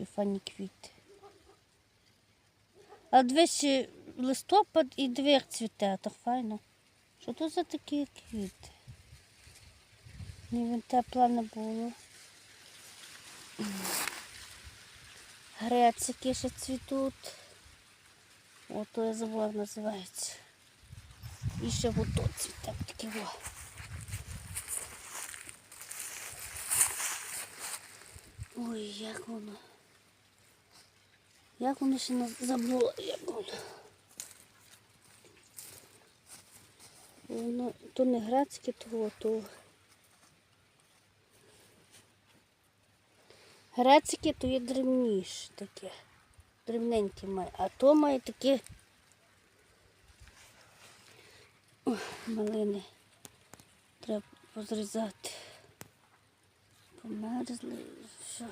Такі фані квіти. А дивись, листопад і як цвіте, то файно. Що тут за такі квіти? Ні, він тепла не було. Грецики ще цвітуть. О, то я забула, називається. І ще вот цвіте таке во. Ой, як воно. Як воно ще наз- забула, як воно. Воно то не грецьке, то, то. Грецьке то є древніше таке. Древненьке має. А то має таке Ой, малини. Треба позрізати. Померзли. Що?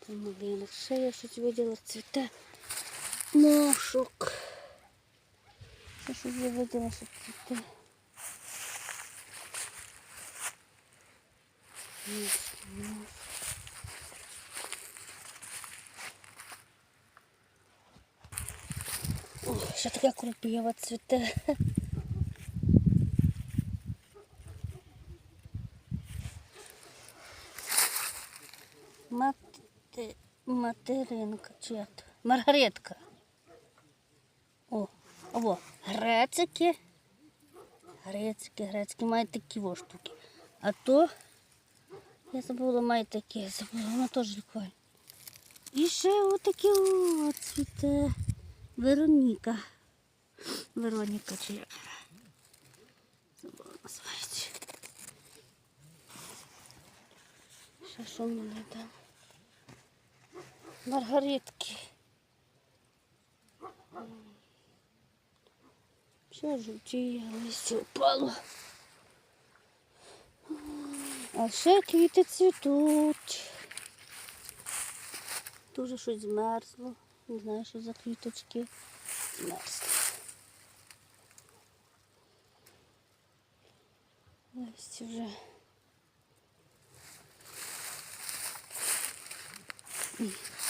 Та малина. Ще я щось виділа цвіте. Мошок. Ще щось я виділа, що цвіте. Ось, ну. О, ще така крупіва цвіте. Мати... Материнка чи? Маргаретка. О, о, грецики. Грецики, грецики мають такі во штуки. А то я забула, має таке, забула, воно теж лікує. І ще отакі о, цвіте. Вероніка. Вероніка чи як? Забула називається. Ще що в мене там? Маргаритки. Все жовтіє, листя впало. А ще квіти цвітуть. Дуже щось змерзло. Не знаю, що за квіточки. Змерзли. Листя вже. Каруса.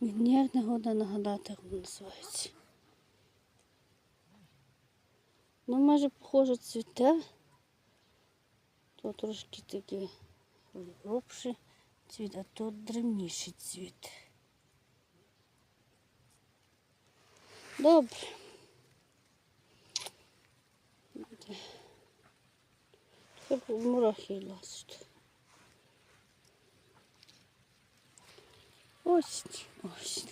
Ніяк не года нагадати, як називається. Ну, може, похоже, цвіте. То трошки такі глибший цвіт, а тут древніший цвіт. Добре. Щоб мурахи лазять. Осінь, осінь.